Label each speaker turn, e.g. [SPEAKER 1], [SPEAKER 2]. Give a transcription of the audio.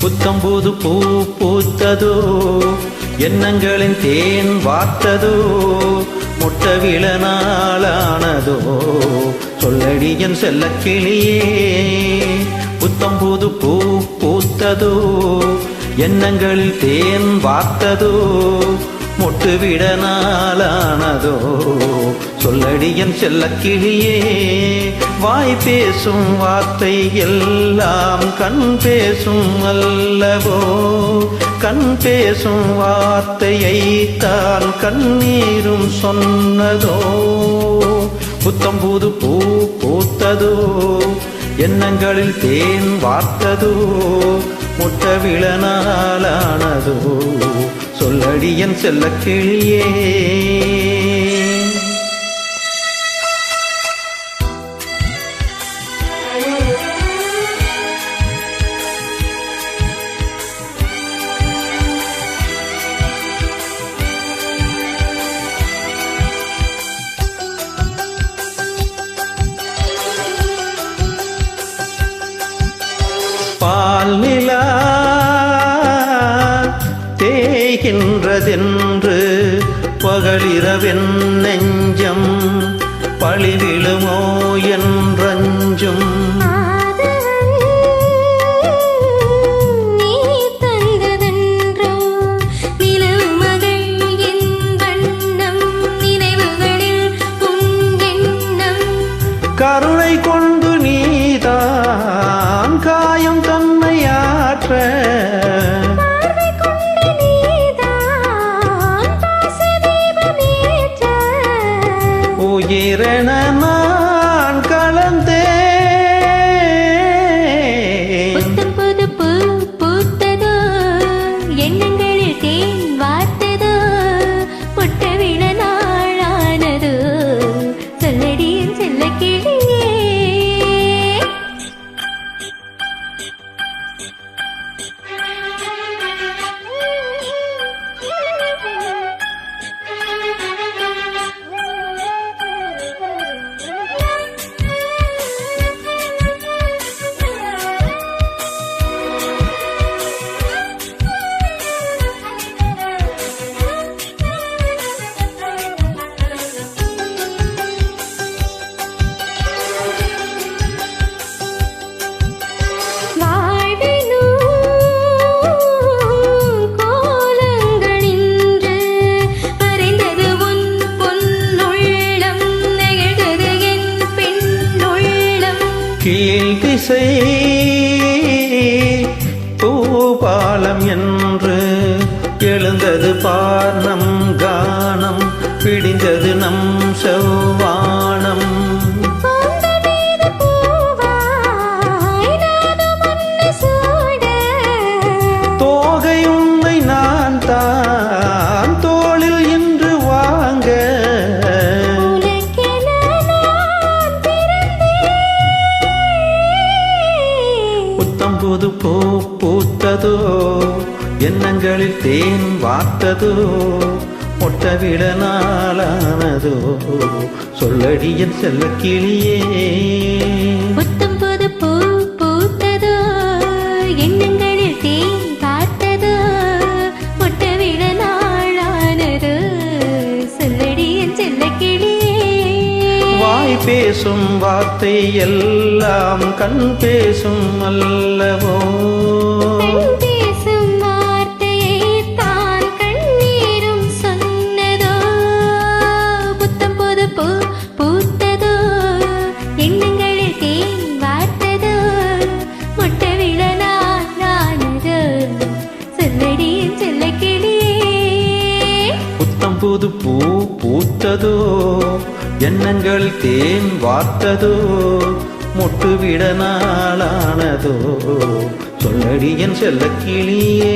[SPEAKER 1] புத்தம்போது பூ பூத்ததோ எண்ணங்களின் தேன் வார்த்ததோ முட்ட விழ சொல்லடியன் செல்ல கிளியே புத்தம்போது பூ பூத்ததோ? எண்ணங்களில் தேன் வார்த்ததோ? மொட்டு விட நாளானதோ? சொல்லடி செல்ல கிளியே வாய் பேசும் வார்த்தை எல்லாம் கண் பேசும் அல்லவோ? கண் பேசும் வார்த்தையை தான் கண்ணீரும் சொன்னதோ? புத்தம் புது பூ பூத்ததோ? எண்ணங்களில் தேன் வார்த்ததோ முட்ட விழ நாளானதோ செல்ல கிளியே பகலிரவென் நெஞ்சம் பழிவிழுமோ என்றஞ்சும்.
[SPEAKER 2] கரு
[SPEAKER 1] உயிரென
[SPEAKER 2] பெண்ணுள்ளம்
[SPEAKER 1] கீழ் திசை பூபாலம் என்று எழுந்தது பார் நம் கானம் பிடிந்தது நம் செவ்வானம் எண்ணங்களில் தேன் வார்த்ததோ மொட்ட விட நாளானதோ சொல்லடி என் செல்ல கிளியே.
[SPEAKER 2] புத்தம் புது பூ பூத்ததோ எண்ணங்களில் தேன் பார்த்ததோ முட்ட விழ நாளானதோ சொல்லடி என் செல்ல கிளியே.
[SPEAKER 1] வாய் பேசும் வார்த்தை எல்லாம் கண் பேசும் அல்லவோ. புது பூ பூத்ததோ எண்ணங்கள் தேன் வார்த்ததோ மொட்டு விட நாளானதோ. சொல்லடி என் செல்ல கிளியே.